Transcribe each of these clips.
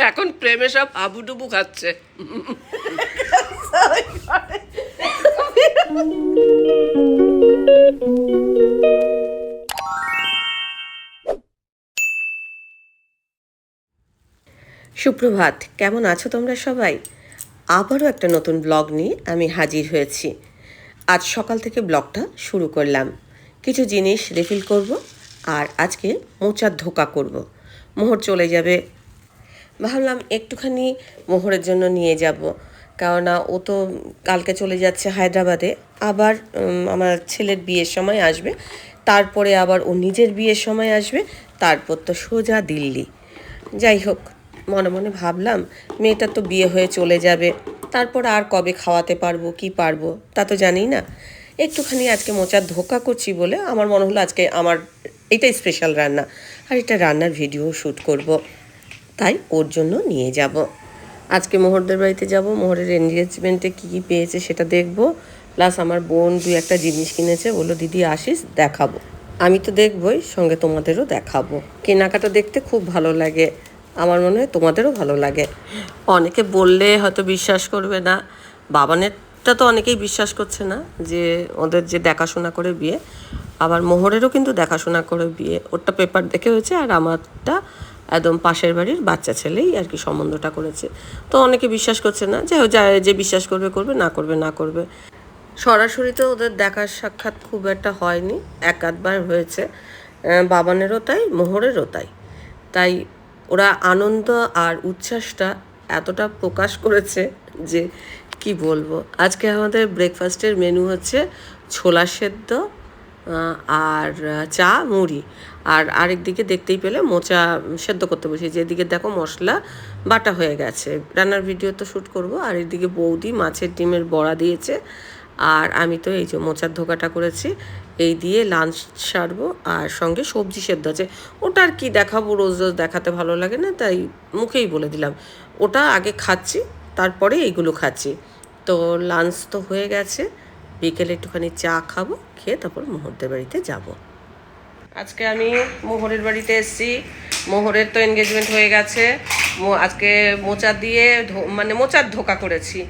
এখন প্রেমে সব হাবুডুবু খাচ্ছে। সুপ্রভাত, কেমন আছো তোমরা সবাই? আবারও একটা নতুন ব্লগ নিয়ে আমি হাজির হয়েছি। আজ সকাল থেকে ব্লগটা শুরু করলাম। কিছু জিনিস রিফিল করব আর আজকে মোচার ধোকা করব। মোহর চলে যাবে ভাবলাম একটুখানি মোহরের জন্য নিয়ে যাব। কেননা ও তো কালকে চলে যাচ্ছে হায়দ্রাবাদে। আবার আমার ছেলের বিয়ের সময় আসবে। তারপরে আবার ও নিজের বিয়ের সময় আসবে। তারপর তো সোজা দিল্লি। যাই হোক, মনে মনে ভাবলাম মেয়েটার তো বিয়ে হয়ে চলে যাবে। তারপর আর কবে খাওয়াতে পারব, কি পারব, তা তো জানি না। একটুখানি আজকে মোচার ধোকা করছি বলে আমার মনে হলো আজকে আমার এটা স্পেশাল রান্না। আর এটা রান্নার ভিডিও শ্যুট করব। তাই ওর জন্য নিয়ে যাব। আজকে মোহরদের বাড়িতে যাব। মোহরের এনগেজমেন্টে কী কী পেয়েছে সেটা দেখব। প্লাস আমার বোন দুই একটা জিনিস কিনেছে, বলল, দিদি, আসিস, দেখাবো। আমি তো দেখবই, সঙ্গে তোমাদেরও দেখাবো। কেনাকাটা দেখতে খুব ভালো লাগে। আমার মনে হয় তোমাদেরও ভালো লাগে। অনেকে বললে হয়তো বিশ্বাস করবে না। বাবানেরটা তো অনেকেই বিশ্বাস করছে না যে ওদের যে দেখাশোনা করে বিয়ে। আবার মোহরেরও কিন্তু দেখাশোনা করে বিয়ে। ওরটা পেপার দেখে হয়েছে আর আমারটা একদম পাশের বাড়ির বাচ্চা ছেলেই আর কি সম্বন্ধটা করেছে। তো অনেকে বিশ্বাস করছে না যে যা বিশ্বাস করবে করবে, না করবে না করবে। সরাসরি তো ওদের দেখার সাক্ষাৎ খুব একটা হয়নি এক আধবার হয়েছে বাবানেরও তাই, মোহরেরও তাই। তাই ওরা আনন্দ আর উচ্ছ্বাসটা এতটা প্রকাশ করেছে যে কি বলব? আজকে আমাদের ব্রেকফাস্টের মেনু হচ্ছে ছোলা সেদ্ধ আর চা, মুড়ি। আর আরেক দিকে দেখতেই পেলে মোচা সেদ্ধ করতে বসি। যেদিকে দেখো মশলা, বাটা হয়ে গেছে। রান্নার ভিডিও তো শ্যুট করব। আর এদিকে বৌদি মাছের ডিমের বড়া দিয়েছে। আর আমি তো এই যে মোচার ধোকাটা করেছি, এই দিয়ে লাঞ্চ সারবো। আর সঙ্গে সবজি সেদ্ধ আছে। ওটা আর কি দেখাবো? রোজ রোজ দেখাতে ভালো লাগে না, তাই মুখেই বলে দিলাম। ওটা আগে খাচ্ছি, তারপরে এইগুলো খাচ্ছি। তো লাঞ্চ তো হয়ে গেছে। বিকেলে একটুখানি চা খাব, খেয়ে তারপর মোহরদের বাড়িতে যাব। আজকে আমি মোহরের বাড়িতে এসেছি। মোহরের তো এনগেজমেন্ট হয়ে গেছে। আজকে মোচা দিয়ে মানে মোচার ধোকা করেছি।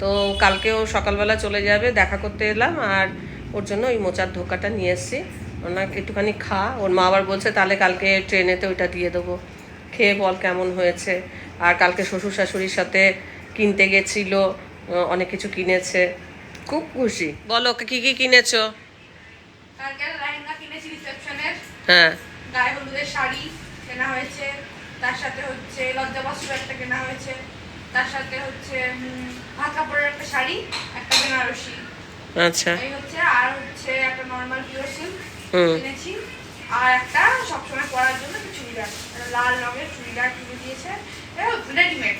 তো কালকেও সকালবেলা চলে যাবে, দেখা করতে এলাম আর ওর জন্য ওই মোচার ধোকাটা নিয়ে এসেছি। ওনাকে একটুখানি খা। ওর মা আবার বলছে, তাহলে কালকে ট্রেনেতে ওইটা দিয়ে দেবো। খেয়ে বল কেমন হয়েছে? আর কালকে শ্বশুর শাশুড়ির সাথে কিনতে গেছিল অনেক কিছু কিনেছে। খুব খুশি। বলো কি কি কিনেছো? কালকে লেহেঙ্গা কিনেছি রিসেপশনের হ্যাঁ। গায়ে হলুদের শাড়ি কেনা হয়েছে। তার সাথে হচ্ছে লজ্জা বস্ত্র একটা কেনা হয়েছে। তার সাথে হচ্ছে ভাত কাপড়ের একটা শাড়ি একটা বেনারসি। আচ্ছা। এই হচ্ছে আর হচ্ছে একটা নর্মাল পিওর সিল্ক কিনেছি। আর একটা সবসময় পরার জন্য একটা চুড়িদার। লাল রঙের চুড়িদার কিনে দিয়েছে। রেডিমেড।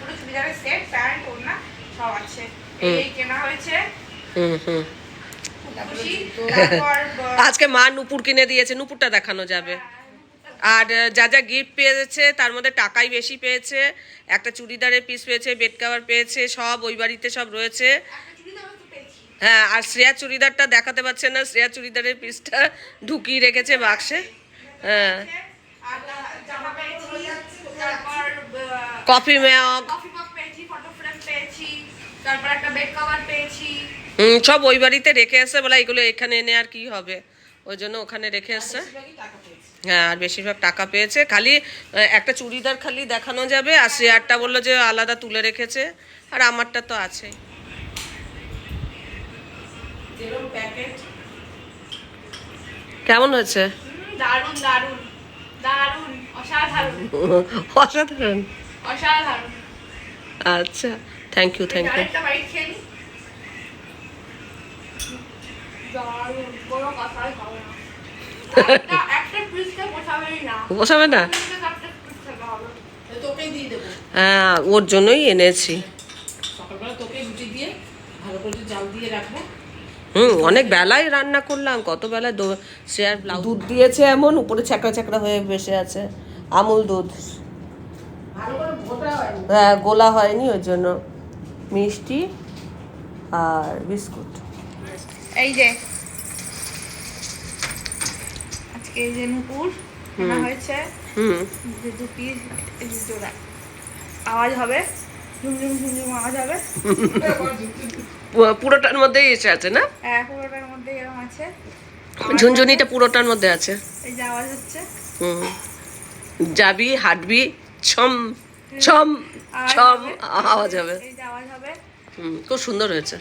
পুরো চুড়িদারের সেট প্যান্ট ওড়না সব আছে। এই কেনা হয়েছে। হুম হুম। খুশি। তারপর আহ, আজকে মা নুপুর কিনে দিয়েছে নুপুরটা দেখানো যাবে। আর যা যা গিফট পেয়েছে তার মধ্যে টাকাই বেশি পেয়েছে একটা চুড়িদারের পিস পেয়েছে বেড কাভার পেয়েছে সব ওই বাড়িতে সব রয়েছে। হ্যাঁ আর শ্রেয়া চুড়িদারটা দেখাতে পারছে না শ্রেয়া চুড়িদারের পিসটা ঢুকিয়ে রেখেছে বাক্সে। হ্যাঁ। কফি মেয়ক কফি মগ পেয়েছি ফটো ফ্রেম পেয়েছি তারপর একটা বেড কভার পেয়েছি। হুম সব ওই বাড়িতে রেখে এসছে বলে এগুলো এখানে এনে আর কি হবে? ওই জন্য ওখানে রেখে এসছে হ্যাঁ আর বেশিরভাগ টাকা পেয়েছে। খালি একটা চুড়িদার খালি দেখানো যাবে আর শ্রেয়ারটা বলল যে আলাদা তুলে রেখেছে আর আমারটা তো আছেই। কেমন হয়েছে? দারুণ দারুণ দারুণ অসাধারণ। অসাধারণ। অসাধারণ। আচ্ছা থ্যাংক ইউ থ্যাংক ইউ বসাবে না? হ্যাঁ ওর জন্যই এনেছি। সকালবেলা তোকে রুটি দিয়ে ভালো করে একটু জাল দিয়ে রাখব। হুম অনেক বেলায় রান্না করলাম কত বেলায় শ্রেয়ার দুধ দিয়েছে এমন উপরে ছ্যাঁকড়া ছ্যাঁকড়া হয়ে বসে আছে আমুল দুধ। হয় গোলা হয়নি ওই জন্য। মিষ্টি আর বিস্কুট। এই যে। আজকে এই যে নুপুর হয়েছে। দু পিস জোড়া। আওয়াজ হবে? ঝুমঝুম ঝুমঝুম আওয়াজ হবে? পুরোটার মধ্যেই এসে আছে না? হ্যাঁ পুরোটার মধ্যে এরকম আছে। ঝুনঝুনিটা পুরোটার মধ্যে আছে। এই যে আওয়াজ হচ্ছে। হুম। যাবি হাঁটবি ছম ছম ছম আওয়াজ হবে। এই আওয়াজ হবে। হুম খুব সুন্দর হয়েছে।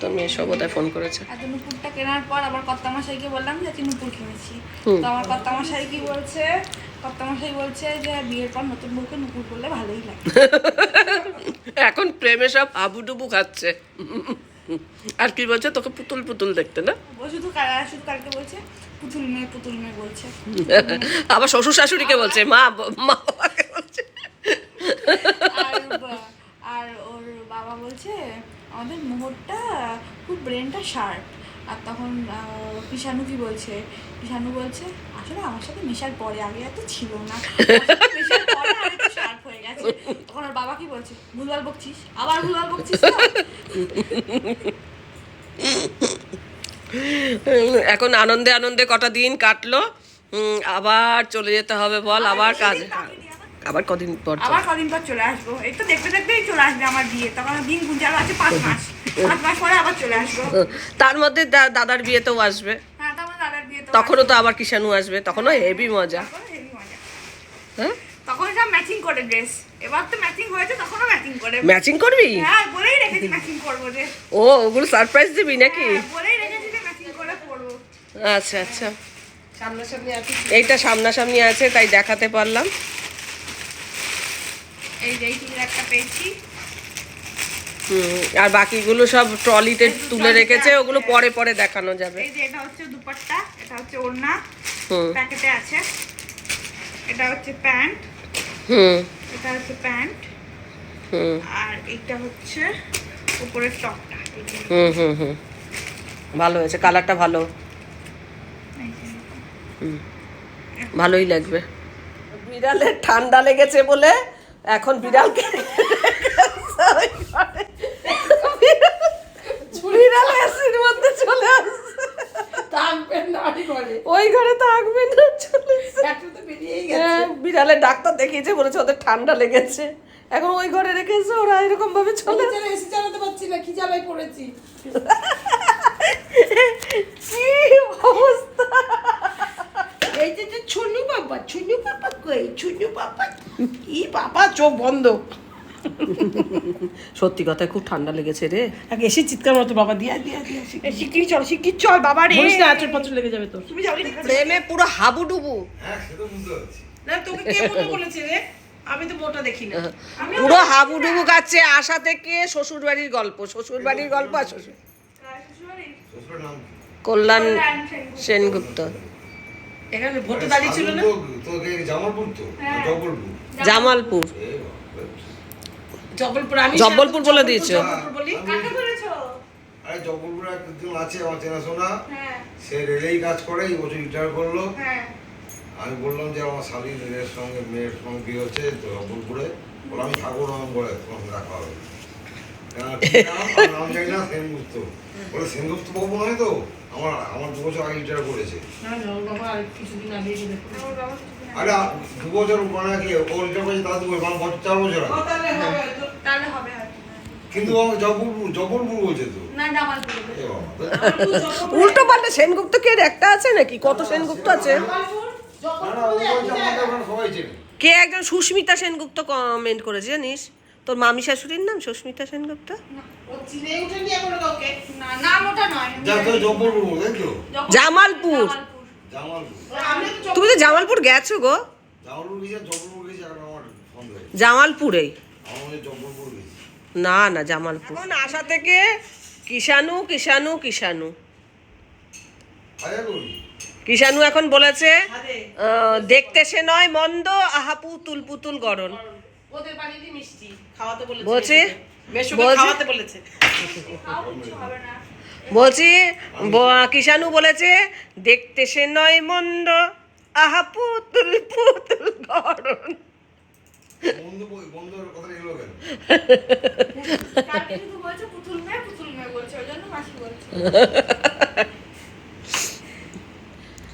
তোর মেয়ে সব ফোন করেছে। এত নুপুরটা কেনার পর আবার কর্তামশাইকে বললাম যে নুপুর কিনেছি। তো আমার কর্তামশাই কি বলছে? কর্তামশাই বলছে যে বিয়ের পর নতুন বউকে নুপুর করলে ভালোই লাগে। এখন প্রেমে সব হাবুডুবু খাচ্ছে। আর কি বলছে? তোকে পুতুল পুতুল দেখতে না? ও শুধু কাল- শুধু কালকে বলছে পুতুল মেয়ে পুতুল মেয়ে বলছে। আবার শ্বশুর শাশুড়িকে বলছে মা মা বলছে। আর ওর বাবা বলছে আমাদের মোহরটা খুব ব্রেনটা শার্প আর তখন কিষাণু কি বলছে কিষাণু বলছে আসলে আমার সাথে মেশার পরে আগে এত ছিল না। মেশার পরে আর শার্প হয়ে গেছে। তখন ওর বাবা কি বলছে ভুলভাল বকছিস? আবার ভুলভাল বকছিস? এখন আনন্দে আনন্দে কটা দিন কাটলো। আবার চলে যেতে হবে বল আবার কাজ। আবার। কদিন পর আবার কদিন পর চলে আসব। এই তো দেখতে দেখতেই চলে আসবে আমার বিয়ে। তখন দিন গুঞ্জালো আছে পাঁচ মাস। পাঁচ মাস পরে আবার চলে আসব। তার মধ্যে দাদার বিয়েতেও আসবে। হ্যাঁ বিয়ে তো তখনও তো আবার কিষাণু আসবে। তখনও হেভি মজা। হেভি মজা। হ্যাঁ? তখন সব ম্যাচিং করে ড্রেস এবার তো ম্যাচিং হয়েছে তখনও ম্যাচিং করে। ম্যাচিং করবি? হ্যাঁ বলেই রেখেছি ম্যাচিং করব যে। ও ওগুলো সারপ্রাইজ দিবি নাকি? হ্যাঁ, বলেই রেখেছি যে ম্যাচিং করে পরবো আচ্ছা আচ্ছা। সামনাসামনি আছে এইটা সামনাসামনি আছে তাই দেখাতে পারলাম। এই যে একটা পেয়েছি। হুম, আর বাকিগুলো সব ট্রলিতে তুলে রেখেছে ওগুলো পরে পরে দেখানো যাবে। এই যে এটা হচ্ছে দুপাট্টা এটা হচ্ছে ওড়না। হুম। প্যাকেটে আছে। এটা হচ্ছে প্যান্ট। হুম। এটা হচ্ছে প্যান্ট। হুম। আর এইটা হচ্ছে উপরের টপটা। হুম হুম হুম। ভালো হয়েছে কালারটা ভালো। ভালোই লাগবে। বিড়ালের ঠান্ডা লেগেছে বলে এখন বিড়ালকে বিড়াল এসির মধ্যে চলে আসছে। থাকবেন না ওই ঘরে। থাকবে না চলে এসছে। একটা তো বেরিয়েই গেছে। হ্যাঁ, বিড়ালের ডাক্তার দেখিয়েছে বলেছে ওদের ঠান্ডা লেগেছে। এখন ওই ঘরে রেখেছে ওরা এরকম ভাবে চলে এসি চালাতে পারছি না কি জ্বালায় পড়েছি। কি অবস্থা? বাবা ছুনু বাবা কই ছুনু বাবা। ই বাবা চোখ বন্ধ। সত্যি কথা খুব ঠান্ডা লেগেছে রে। আগে এসে চিৎকার মতো বাবা দিয়া দিয়া দিয়া শিগগিরি চল শিগগির চল বাবা রে। বলিস না আচর পাচর লেগে যাবে তোর। তুমি প্রেমে পুরো হাবুডুবু। হ্যাঁ সে তো বুঝতে পারছি। না তোকে কে মোটা বলেছে রে? আমি তো মোটা দেখি না। পুরো হাবুডুবু গাচ্ছে আশা থেকে শ্বশুর বাড়ির গল্প শ্বশুর বাড়ির গল্প আর শ্বশুর কল্যাণ সেনগুপ্ত। এখানে ভোটে দাঁড়িয়ে ছিল না? তোকে জামালপুর তো হ্যাঁ। জবলপুর জামালপুর। জব্বলপুর আমি জব্বলপুর বলে দিয়েছ। কাকে বলেছ? আরে জবলপুরে একজন আছে আমার চেনাশোনা। হ্যাঁ। সে রেলেই কাজ করে এই বছর রিটায়ার করল। হ্যাঁ। আমি বললাম যে আমার শালি রেলের সঙ্গে মেয়ের সঙ্গে বিয়ে হচ্ছে তো জবলপুরে বলে আমি থাকব বলে তোমার দেখা হবে। নাম জানি না সেনগুপ্ত। বলে সেনগুপ্ত বাবু নয় তো? আমার আমার দু বছর আগে রিটায়ার করেছে। আর। আরে দু বছর মানে কি ও রিটায়ার করেছে তার দু বছর মানে চার বছর আগে? তাহলে হবে তাহলে হবে কিন্তু ও জবলপুর জবলপুর বলছে তো। উল্টো পাল্টা সেনগুপ্ত কে একটা আছে নাকি? কত সেনগুপ্ত আছে? কে একজন সুস্মিতা সেনগুপ্ত কমেন্ট করেছে জানিস? তোর মামি শাশুড়ির নাম সুস্মিতা সেনগুপ্ত? জামালপুর। তুমি তো জামালপুর গেছো গো। জামালপুর না না জামালপুর। এখন আশা থেকে কিষানু কিষানু কিষানু। আরে কিষানু এখন বলেছে দেখতে সে নয় মন্দ আহা পুতুল পুতুল গরণ ওদের বাড়িতে মিষ্টি। খাওয়াতে বলেছে বলছি? বলছি? খাওয়াতে বলেছে। কিষানু বলেছে দেখতে সে নয় মন্দ আহা পুতুল পুতুল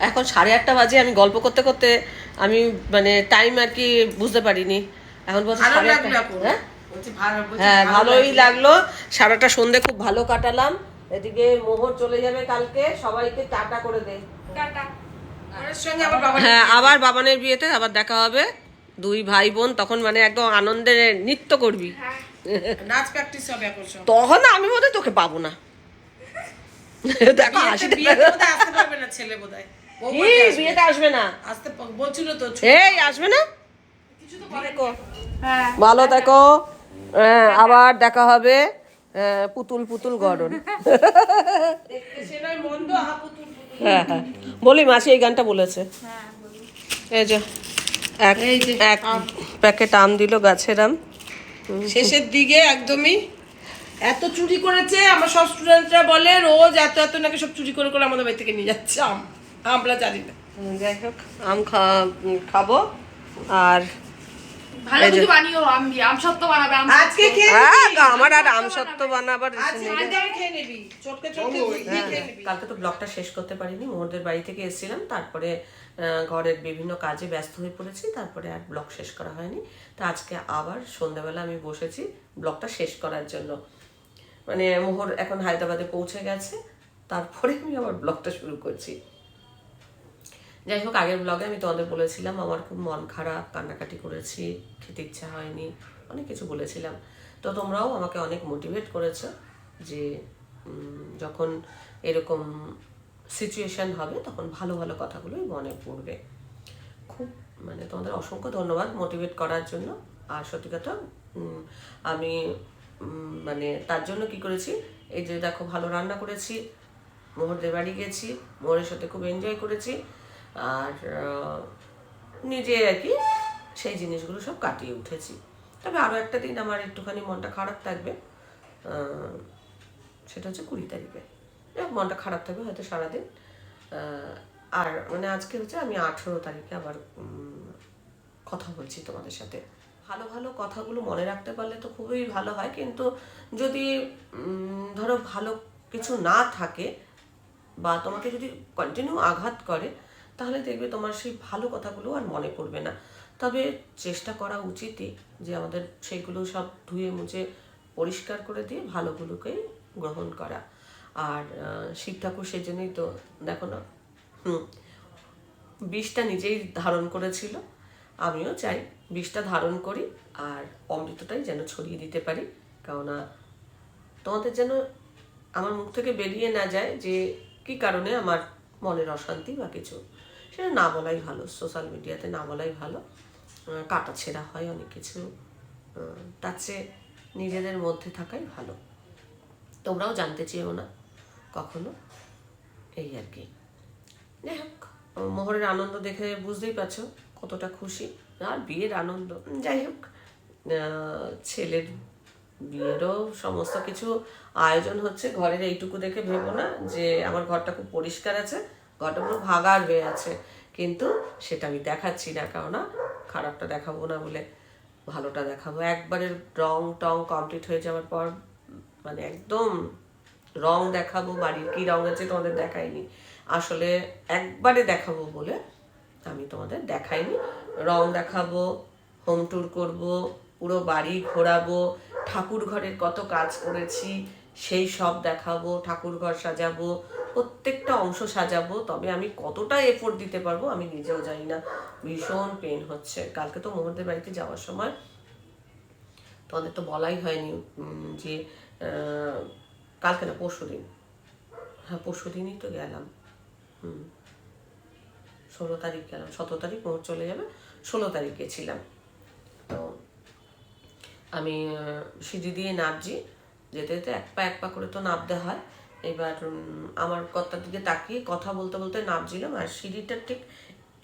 এখন সাড়ে আটটা বাজে আমি গল্প করতে করতে আমি মানে টাইম আর কি বুঝতে পারিনি। এখন বলছে ভালো লাগল আটটা। হ্যাঁ? হ্যাঁ ভালো ভালোই লাগল। সারাটা সন্ধে খুব ভালো কাটালাম। এদিকে মোহর চলে যাবে কালকে। সবাইকে টাটা করে দে। টাটা। ওর সঙ্গে আমার বাবা হ্যাঁ আবার বাবানের বিয়েতে আবার দেখা হবে। দুই ভাই বোন তখন মানে একদম আনন্দে নৃত্য করবি। নাচ প্র্যাকটিস হবে এখন তখন আমি বোধহয় তোকে পাবো না। দেখো বিয়েতে- হাসিটা আসতে পারবে না ছেলে বোধহয়। বউ কি বলতে আসবে। বিয়েতে আসবে না। আসতে বলছিল তো এই আসবে না? হ্যাঁ ভালো দেখো হ্যাঁ, আবার দেখা হবে হ্যাঁ, পুতুল পুতুল গড়ন। হ্যাঁ হ্যাঁ। বলি মাসি এই গানটা বলেছে। হ্যাঁ এই যে এক এই যে এক প্যাকেট আম দিল গাছের আম। শেষের দিকে একদমই এত চুরি করেছে আমার সব স্টুডেন্টরা বলে রোজ এত এত নাকি সব চুরি করে করে আমাদের বাড়ি থেকে নিয়ে যাচ্ছে আম। আমরা জানি না। যাই হোক আম খা- খাব। আর ভালো কিছু বানিও আম দিয়ে আম সত্য বানাবে আম আজকে খেয়ে আমার আর আম সত্য বানাবার ইচ্ছে আজকে নেই। রে। আজকে খেয়ে নিবি চটকে চটকে দুধ দিয়ে খেয়ে নিবি। কালকে তো ব্লগটা শেষ করতে পারিনি মোহরদের বাড়ি থেকে এসেছিলাম তারপরে আহ, ঘরের বিভিন্ন কাজে ব্যস্ত হয়ে পড়েছি তারপরে আর ব্লগ শেষ করা হয়নি। তো আজকে আবার সন্ধ্যাবেলা আমি বসেছি ব্লগটা শেষ করার জন্য। মানে মোহর এখন হায়দ্রাবাদে পৌঁছে গেছে তারপরে আমি আবার ব্লগটা শুরু করছি। যাই হোক, আগের ব্লগে আমি তোমাদের বলেছিলাম, আমার খুব মন খারাপ, কান্নাকাটি করেছি, খেতে ইচ্ছা হয়নি, অনেক কিছু বলেছিলাম। তো তোমরাও আমাকে অনেক মোটিভেট করেছ যে যখন এরকম সিচুয়েশান হবে, তখন ভালো ভালো কথাগুলোই মনে পড়বে। খুব মানে তোমাদের অসংখ্য ধন্যবাদ মোটিভেট করার জন্য। আর সত্যি কথা আমি মানে তার জন্য কি করেছি, এই যে দেখো, ভালো রান্না করেছি, মোহরদের বাড়ি গেছি, মোহরের সাথে খুব এনজয় করেছি। আর নিজে আর কি সেই জিনিসগুলো সব কাটিয়ে উঠেছি। তবে আরও একটা দিন আমার একটুখানি মনটা খারাপ থাকবে সেটা হচ্ছে কুড়ি তারিখে। মনটা খারাপ থাকবে হয়তো সারাদিন আর মানে আজকে হচ্ছে আমি আঠেরো তারিখে আবার কথা বলছি তোমাদের সাথে। ভালো ভালো কথাগুলো মনে রাখতে পারলে তো খুবই ভালো হয়, কিন্তু যদি ধরো ভালো কিছু না থাকে বা তোমাকে যদি কন্টিনিউ আঘাত করে তাহলে দেখবে তোমার সেই ভালো কথাগুলো আর মনে পড়বে না। তবে চেষ্টা করা উচিতই যে আমাদের সেইগুলো সব ধুয়ে মুছে পরিষ্কার করে দিয়ে ভালোগুলোকেই গ্রহণ করা। আর শিব ঠাকুর সেই জন্যই তো দেখো না, হুম, বিষটা নিজেই ধারণ করেছিল। আমিও চাই বিষটা ধারণ করি আর অমৃতটাই যেন ছড়িয়ে দিতে পারি। কেননা তোমাদের যেন আমার মুখ থেকে বেরিয়ে না যায় যে কি কারণে আমার মনের অশান্তি বা কিছু। সেটা না বলাই ভালো সোশ্যাল মিডিয়াতে না বলাই ভালো। কাটা ছেঁড়া হয় অনেক কিছু। তার চেয়ে নিজেদের মধ্যে থাকাই ভালো। তোমরাও জানতে চেয়েও না, কখনো। এই আর কি। যাই হোক মোহরের আনন্দ দেখে বুঝতেই পারছ কতটা খুশি। আর বিয়ের আনন্দ যাই হোক। ছেলের বিয়েরও সমস্ত কিছু আয়োজন হচ্ছে। ঘরের এইটুকু দেখে ভেবো না যে আমার ঘরটা খুব পরিষ্কার আছে। পুরো ভাগার হয়ে আছে। কিন্তু সেটা আমি দেখাচ্ছি না, কেননা খারাপটা দেখাবো না বলে ভালোটা দেখাবো। একবারে রং টং কমপ্লিট হয়ে যাওয়ার পর মানে একদম রং দেখাবো, বাড়ির কি রং আছে তোমাদের দেখাইনি। আসলে একবারে দেখাবো বলে আমি তোমাদের দেখাইনি। রং দেখাবো হোম ট্যুর করব, পুরো বাড়ি ঘোরাবো ঠাকুর ঘরের কত কাজ করেছি, সেই সব দেখাবো ঠাকুর ঘর সাজাবো প্রত্যেকটা অংশ সাজাবো, তবে আমি কতটা এফোর্ট দিতে পারব আমি নিজেও জানি না। ভীষণ পেন হচ্ছে। কালকে তো মোহরদের বাড়িতে যাওয়ার সময় তোমাদের তো বলাই হয়নি যে কালকে না, পরশু দিন। হ্যাঁ পরশু দিনই তো গেলাম। হুম। ষোলো তারিখ গেলাম। সতেরো তারিখ মোট চলে যাবে। ষোলো তারিখ গেছিলাম তো আমি সিঁড়ি দিয়ে নামছি। যেতে যেতে এক পা এক পা করে তো নামতে হয়। এবার আমার কর্তার দিকে তাকিয়ে কথা বলতে বলতে নামছিলাম, আর সিঁড়িটার ঠিক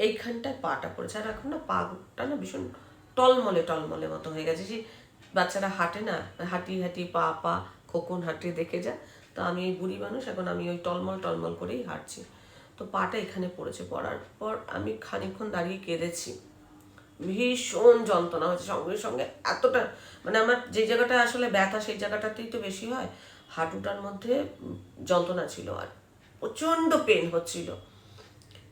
এইখানটায় পাটা পড়েছে। আর এখন না পাটা না ভীষণ টলমলে টলমলে মতো হয়ে গেছে। যে বাচ্চারা হাঁটে না, হাঁটি হাঁটি, পা পা, খোকন হাঁটে, দেখে যা। তো আমি এই বুড়ি মানুষ, এখন আমি ওই টলমল টলমল করেই হাঁটছি। তো পাটা এখানে পড়েছে, পড়ার পর আমি খানিকক্ষণ দাঁড়িয়ে কেঁদেছি। ভীষণ যন্ত্রণা হচ্ছে। সঙ্গে সঙ্গে এতটা মানে আমার যে জায়গাটা আসলে ব্যথা, সেই জায়গাটাতেই তো বেশি হয়। হাঁটুটার মধ্যে যন্ত্রণা ছিল আর প্রচণ্ড পেন হচ্ছিল।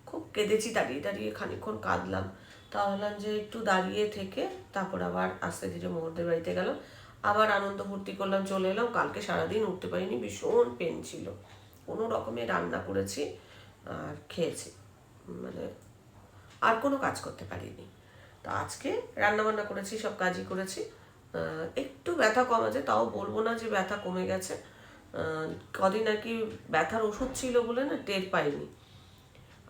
খুব কেঁদেছি দাঁড়িয়ে দাঁড়িয়ে খানিকক্ষণ কাঁদলাম। তা ভাবলাম যে একটু দাঁড়িয়ে থেকে তারপর আবার আস্তে ধীরে মোহরদের বাড়িতে গেলাম। আবার আনন্দ ফুর্তি করলাম, চলে এলাম। কালকে সারাদিন উঠতে পারিনি, ভীষণ পেন ছিল। কোনো রকমে রান্না করেছি আর খেয়েছি। মানে আর কোনো কাজ করতে পারিনি। তো আজকে রান্না বান্না করেছি, সব কাজই করেছি। একটু ব্যথা কম তাও বলব না যে ব্যথা কমে গেছে। কদিন আর কি ব্যথার ওষুধ ছিল বলে না টের পাইনি।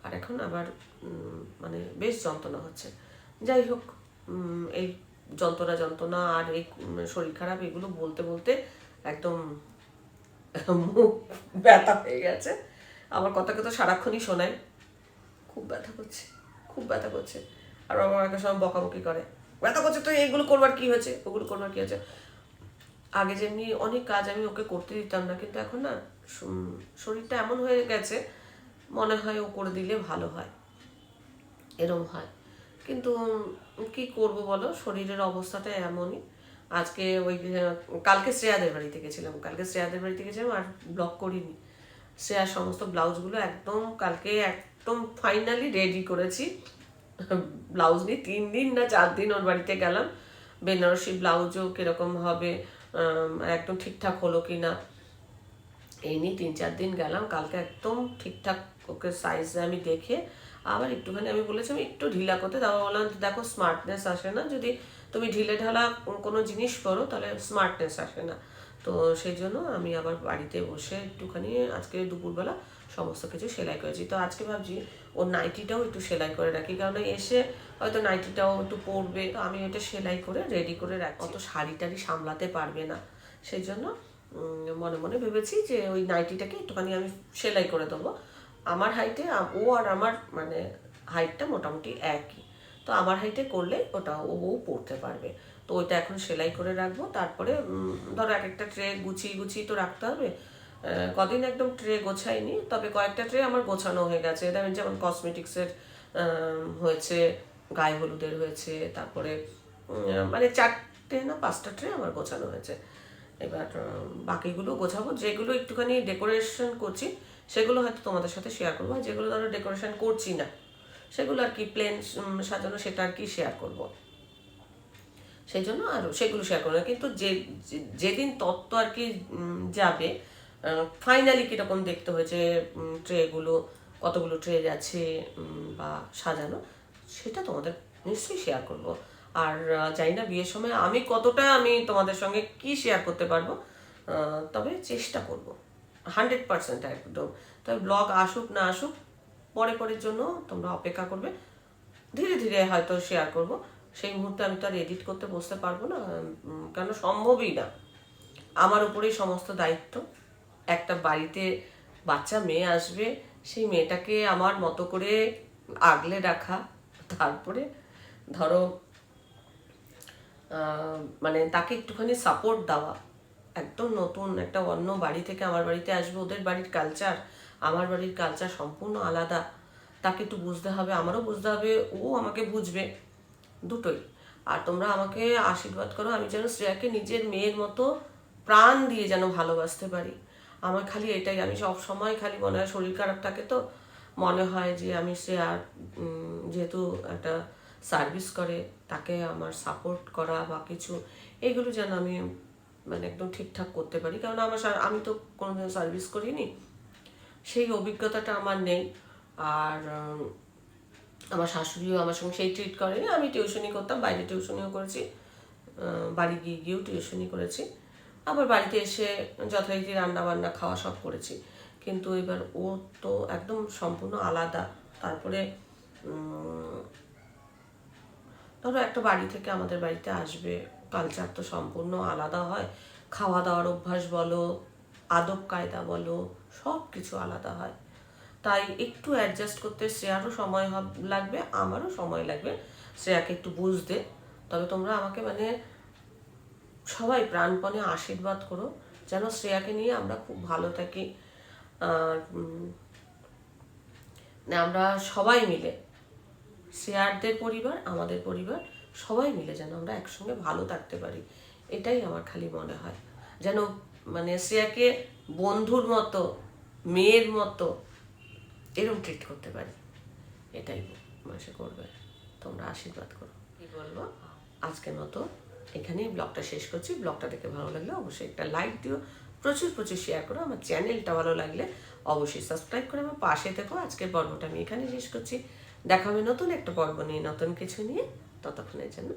আর এখন আবার মানে বেশ যন্ত্রণা হচ্ছে। যাই হোক এই যন্ত্রণা যন্ত্রণা আর এই শরীর খারাপ এগুলো বলতে বলতে একদম মুখ ব্যথা হয়ে গেছে। আমার কথাকে তো সারাক্ষণই শোনায়। খুব ব্যথা করছে, খুব ব্যথা করছে। আর আমার একটা সময় বকাবকি করে। ব্যথা করছে তো এইগুলো করবার কি হয়েছে? ওগুলো করবার কি হয়েছে? আগে যেমনি অনেক কাজ আমি ওকে করতে দিতাম না, কিন্তু এখন না শরীরটা এমন হয়ে গেছে, মনে হয় ও করে দিলে ভালো হয়। এরম হয়। কিন্তু কি করব বলো? শরীরের অবস্থাটা এমনই। আজকে ওই কালকে শ্রেয়াদের বাড়িতে গেছিলাম। কালকে শ্রেয়াদের বাড়িতে গেছিলাম আর ব্লক করিনি। শ্রেয়ার সমস্ত ব্লাউজগুলো একদম কালকে একদম ফাইনালি রেডি করেছি। ব্লাউজ নিয়ে তিন দিন না চার দিন ওর বাড়িতে গেলাম। বেনারসি ব্লাউজও কীরকম হবে একদম ঠিকঠাক হলো কি না এই নিয়ে তিন চার দিন গেলাম, কালকে একদম ঠিকঠাক ওকে সাইজ আমি দেখে আবার একটুখানি আমি বলেছিলাম একটু ঢিলা করতে। তারপর বললাম, দেখো স্মার্টনেস আসে না, যদি তুমি ঢিলে ঢালা কোনো জিনিস করো, তাহলে স্মার্টনেস আসে না। তো সেই জন্য আমি আবার বাড়িতে বসে একটুখানি আজকে দুপুরবেলা সমস্ত কিছু সেলাই করেছি। তো আজকে ভাবছি ওর নাইটিটাও একটু সেলাই করে রাখি, কারণ এসে হয়তো নাইটিটাও একটু পরবে। তো আমি ওটা সেলাই করে রেডি করে রাখি অত শাড়ি টাড়ি সামলাতে পারবে না। সেই জন্য মনে মনে ভেবেছি যে ওই নাইটিটাকে একটুখানি আমি সেলাই করে দেবো। আমার হাইটে ও আর আমার মানে হাইটটা মোটামুটি একই। তো আমার হাইটে করলে ওটা ও পড়তে পারবে। তো ওইটা এখন সেলাই করে রাখব। তারপরে ধরো এক একটা ট্রে গুছিয়ে গুছিয়ে তো রাখতে হবে। কদিন একদম ট্রে গোছাইনি, তবে কয়েকটা ট্রে আমার গোছানো হয়ে গেছে। এটা যেমন কসমেটিক্সের হয়েছে, গায়ে হলুদের হয়েছে, তারপরে মানে চারটে না পাঁচটা ট্রে আমার গোছানো হয়েছে। এবার বাকিগুলো গোছাবো। যেগুলো একটুখানি ডেকোরেশন করছি, সেগুলো হয়তো তোমাদের সাথে শেয়ার করব। আর যেগুলো ধরো ডেকোরেশন করছি না, সেগুলো আর কি প্লেন সাজানো, সেটা আর কি শেয়ার করব। সেই জন্য আর সেগুলো শেয়ার করব না। কিন্তু যে যেদিন তত্ত্ব আর কি যাবে ফাইনালি কীরকম দেখতে হয়েছে ট্রেগুলো কতগুলো ট্রে আছে বা সাজানো, সেটা তোমাদের নিশ্চয়ই শেয়ার করব। আর জানি না বিয়ের সময় আমি কতটা আমি তোমাদের সঙ্গে কি শেয়ার করতে পারব তবে চেষ্টা করব। হান্ড্রেড পার্সেন্ট একদম। তবে ব্লগ আসুক, না আসুক, পরে পরের জন্য তোমরা অপেক্ষা করবে। ধীরে ধীরে হয়তো শেয়ার করব। সেই মুহূর্তে আমি তো আর এডিট করতে বসতে পারব না কেন সম্ভবই না। আমার উপরেই সমস্ত দায়িত্ব। একটা বাড়িতে বাচ্চা মেয়ে আসবে, সেই মেয়েটাকে আমার মতো করে আগলে রাখা, তারপরে ধরো মানে তাকে একটুখানি সাপোর্ট দেওয়া। একদম নতুন একটা অন্য বাড়ি থেকে আমার বাড়িতে আসবে, ওদের বাড়ির কালচার আমার বাড়ির কালচার সম্পূর্ণ আলাদা। তাকে একটু বুঝতে হবে, আমারও বুঝতে হবে, ও আমাকে বুঝবে। দুটোই। আর তোমরা আমাকে আশীর্বাদ করো, আমি যেন শ্রেয়াকে নিজের মেয়ের মতো প্রাণ দিয়ে যেন ভালোবাসতে পারি। আমার খালি এটাই, আমি সব সময় খালি মনে হয় শরীর খারাপ থাকে তো, মনে হয় যে আমি শ্রেয়ার যেহেতু একটা সার্ভিস করে, তাকে আমার সাপোর্ট করা বা কিছু, এগুলো যেন আমি মানে একদম ঠিকঠাক করতে পারি। কারণ আমার আমি তো কোনোদিন সার্ভিস করিনি, সেই অভিজ্ঞতাটা আমার নেই। আর আমার শাশুড়িও আমার সঙ্গে সেই ট্রিট করেনি, আমি টিউশনি করতাম, বাইরে টিউশনিও করেছি বাড়ি গিয়ে গিয়েও টিউশনি করেছি। আবার বাড়িতে এসে যথারীতি রান্না বান্না খাওয়া সব করেছি। কিন্তু এবার ও তো একদম সম্পূর্ণ আলাদা। তারপরে ধরো একটা বাড়ি থেকে আমাদের বাড়িতে আসবে কালচার তো সম্পূর্ণ আলাদা হয়। খাওয়া দাওয়ার অভ্যাস বলো আদব কায়দা বলো সব কিছু আলাদা হয়। তাই একটু অ্যাডজাস্ট করতে শ্রেয়ারও সময় লাগবে, আমারও সময় লাগবে শ্রেয়াকে একটু বুঝতে। তবে তোমরা আমাকে মানে সবাই প্রাণপণে আশীর্বাদ করো, যেন শ্রেয়াকে নিয়ে আমরা খুব ভালো থাকি। আমরা সবাই মিলে, শ্রেয়ারদের পরিবার, আমাদের পরিবার, সবাই মিলে যেন আমরা একসঙ্গে ভালো থাকতে পারি। এটাই আমার খালি মনে হয়। যেন মানে শ্রেয়াকে বন্ধুর মতো, মেয়ের মতো এরম ট্রিট করতে পারি। এটাই মাসে করবে। তোমরা আশীর্বাদ করো। কি বলব? আজকের মতো এখানেই ব্লগটা শেষ করছি। ব্লগটা দেখে ভালো লাগলে অবশ্যই একটা লাইক দিও। প্রচুর প্রচুর শেয়ার করো। আমার চ্যানেলটা ভালো লাগলে অবশ্যই সাবস্ক্রাইব করে আমার পাশে থেকো। আজকের পর্বটা আমি এখানে শেষ করছি। দেখা হবে নতুন একটা পর্ব নিয়ে নতুন কিছু নিয়ে। ততক্ষণের জন্য